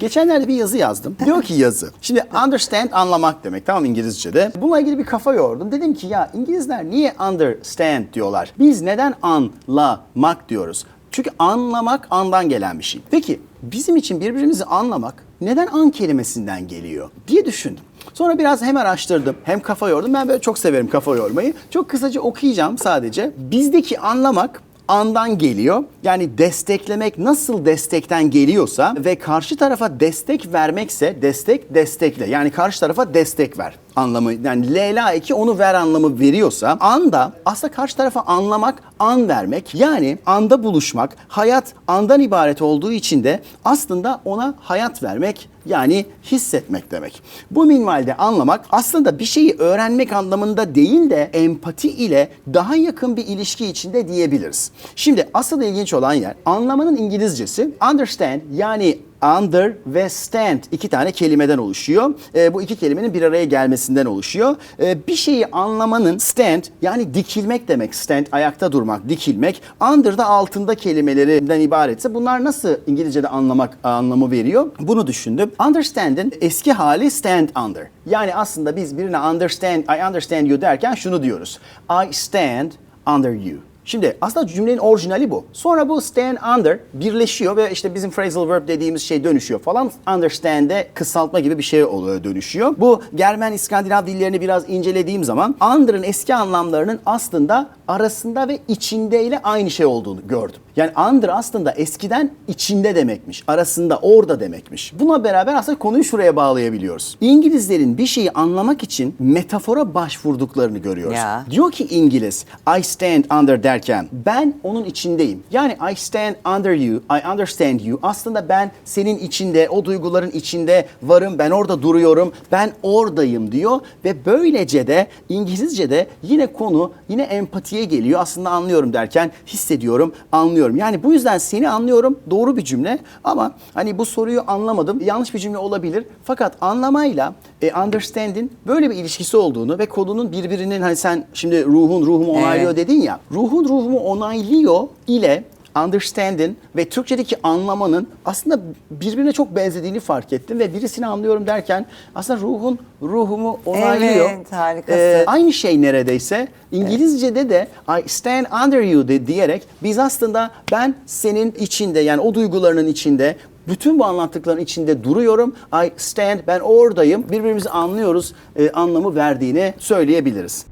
Geçenlerde bir yazı yazdım. Diyor ki yazı. Şimdi understand anlamak demek tamam İngilizce'de. Bununla ilgili bir kafa yordum. Dedim ki ya İngilizler niye understand diyorlar? Biz neden anlamak diyoruz? Çünkü anlamak andan gelen bir şey. Peki bizim için birbirimizi anlamak neden an kelimesinden geliyor diye düşündüm. Sonra biraz hem araştırdım hem kafa yordum. Ben böyle çok severim kafa yormayı. Çok kısaca okuyacağım sadece. Bizdeki anlamak andan geliyor. Yani desteklemek nasıl destekten geliyorsa ve karşı tarafa destek vermekse destek destekle. Yani karşı tarafa destek ver anlamı. Yani Leyla eki onu ver anlamı veriyorsa anda aslında karşı tarafa anlamak, an vermek. Yani anda buluşmak, hayat andan ibaret olduğu için de aslında ona hayat vermek yani hissetmek demek. Bu minvalde anlamak aslında bir şeyi öğrenmek anlamında değil de empati ile daha yakın bir ilişki içinde diyebiliriz. Şimdi asıl ilginç olan yer anlamanın İngilizcesi understand yani under ve stand iki tane kelimeden oluşuyor. E, bu iki kelimenin bir araya gelmesinden oluşuyor. E, bir şeyi anlamanın stand yani dikilmek demek. Stand ayakta durmak, dikilmek. Under da altında kelimelerinden ibaretse bunlar nasıl İngilizce'de anlamak anlamı veriyor? Bunu düşündüm. Understand'in eski hali stand under. Yani aslında biz birine understand, I understand you derken şunu diyoruz. I stand under you. Şimdi aslında cümlenin orijinali bu. Sonra bu stand under birleşiyor ve işte bizim phrasal verb dediğimiz şey dönüşüyor falan. Understand'e kısaltma gibi bir şey oluyor, dönüşüyor. Bu Germen İskandinav dillerini biraz incelediğim zaman under'ın eski anlamlarının aslında arasında ve içindeyle aynı şey olduğunu gördüm. Yani under aslında eskiden içinde demekmiş, arasında, orada demekmiş. Buna beraber aslında konuyu şuraya bağlayabiliyoruz. İngilizlerin bir şeyi anlamak için metafora başvurduklarını görüyoruz. Ya. Diyor ki İngiliz, I stand under derken ben onun içindeyim. Yani I stand under you, I understand you. Aslında ben senin içinde, o duyguların içinde varım, ben orada duruyorum, ben oradayım diyor. Ve böylece de İngilizce'de yine konu yine empatiye geliyor. Aslında anlıyorum derken hissediyorum, anlıyorum. Yani bu yüzden seni anlıyorum doğru bir cümle ama hani bu soruyu anlamadım. Yanlış bir cümle olabilir. Fakat anlamayla e, understanding böyle bir ilişkisi olduğunu ve konunun birbirinin hani sen şimdi ruhun ruhumu onaylıyor Evet. dedin ya. Ruhun ruhumu onaylıyor ile understanding ve Türkçedeki anlamanın aslında birbirine çok benzediğini fark ettim ve birisini anlıyorum derken aslında ruhun ruhumu onaylıyor. Evet, harikasın. Ee, aynı şey neredeyse İngilizce'de de I stand under you de diyerek biz aslında ben senin içinde yani o duygularının içinde bütün bu anlattıkların içinde duruyorum. I stand ben oradayım. Birbirimizi anlıyoruz e, anlamı verdiğini söyleyebiliriz.